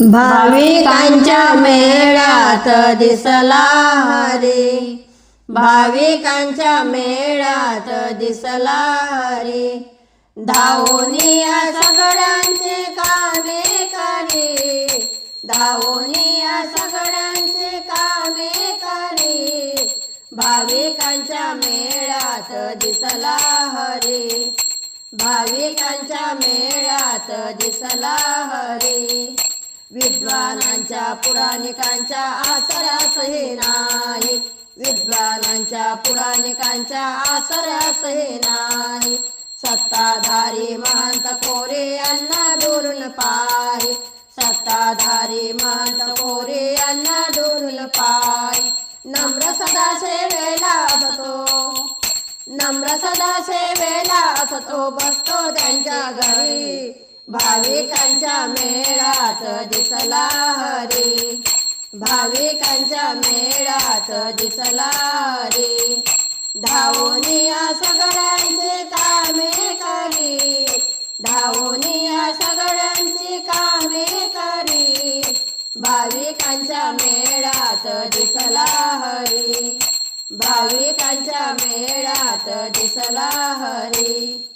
भाविकांच्या मेळ्यात दिसला हरी. भाविकांच्या मेळ्यात दिसला हरी. धावोनिया सगळ्यांचे कामे करी. धावोनिया सगळ्यांचे कामे करी. भाविकांच्या मेळ्यात दिसला हरी. भाविकांच्या मेळ्यात दिसला हरी. विद्वानांच्या पुराणिकांच्या आसऱ्यास हे नाही. विद्वानांच्या पुराणिकांच्या आसऱ्यास हे नाही. सत्ताधारी महंत कोरे यांना दुरून पाय. सत्ताधारी महंत कोरे यांना दुरून पाय. नम्र सदा सेवेला असतो नम्र सदा सेवेला असतो बसतो त्यांच्या घरी. भाविकांच्या मेळात दिसला हरी. भाविकांच्या मेळात दिसला हरी. धावोनिया सगळ्यांचे कामे करी. धावोनिया सगळ्यांची कामे करी. भाविकांच्या मेळात दिसला हरी. भाविकांच्या मेळात दिसला हरी.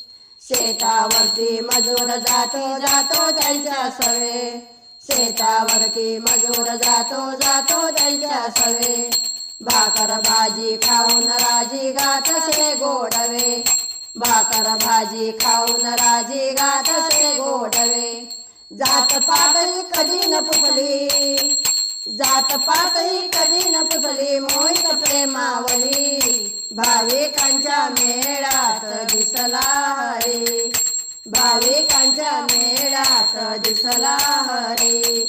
शेतावरती मजूर जातो जातो त्यांच्या सवे. शेतावरती मजूर जातो जातो त्यांच्या सवे. भाकर भाजी खाऊन राजी गातसे गोडवे. भाकर भाजी खाऊन राजी गातसे गोडवे. जात पातळी कधी न पुसली जात पातही कधी न पुसली मोय प्रेमावली. भाविकांच्या मेळात दिसला हरी. भाविकांच्या मेळात दिसला हरे.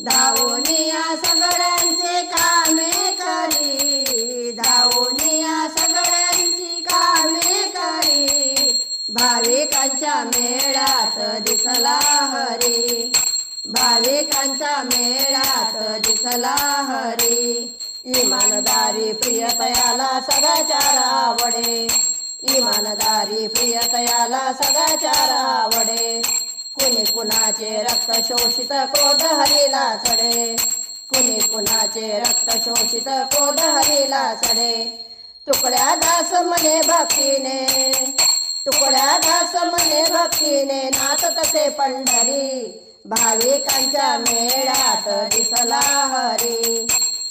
धावोनिया सगळ्यांचे कामे करी. धावोनिया सगळ्यांची कामे करी. भाविकांच्या मेळात दिसला हरी. भाविकांच्या मेळात दिसला हरे. इमानदारी प्रियतयाला सदाचार आवडे. इमानदारी प्रियतयाला सदाचार आवडे. कुणी कुणाचे रक्त शोषित क्रोध हरीला चढे. कुणी कुणाचे रक्त शोषित क्रोध हरीला चढे. तुकड्या दास मने भक्तीने. तुकड्या दास मने भक्तीने. नाच तसे पंढरी. भाविकांच्या मेळात दिसला हरी.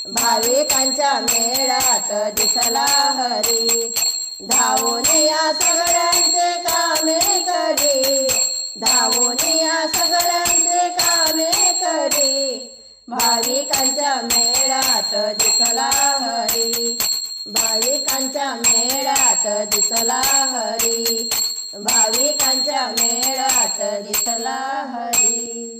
भाविकांच्या मेळात दिसला हरी. धावोनिया सगळ्यांचे कामे करी. धावोनिया सगळ्यांचे कामे करी. भाविकांच्या मेळात दिसला हरी. भाविकांच्या मेळात दिसला हरी. भाविकांच्या मेळात दिसला हरी.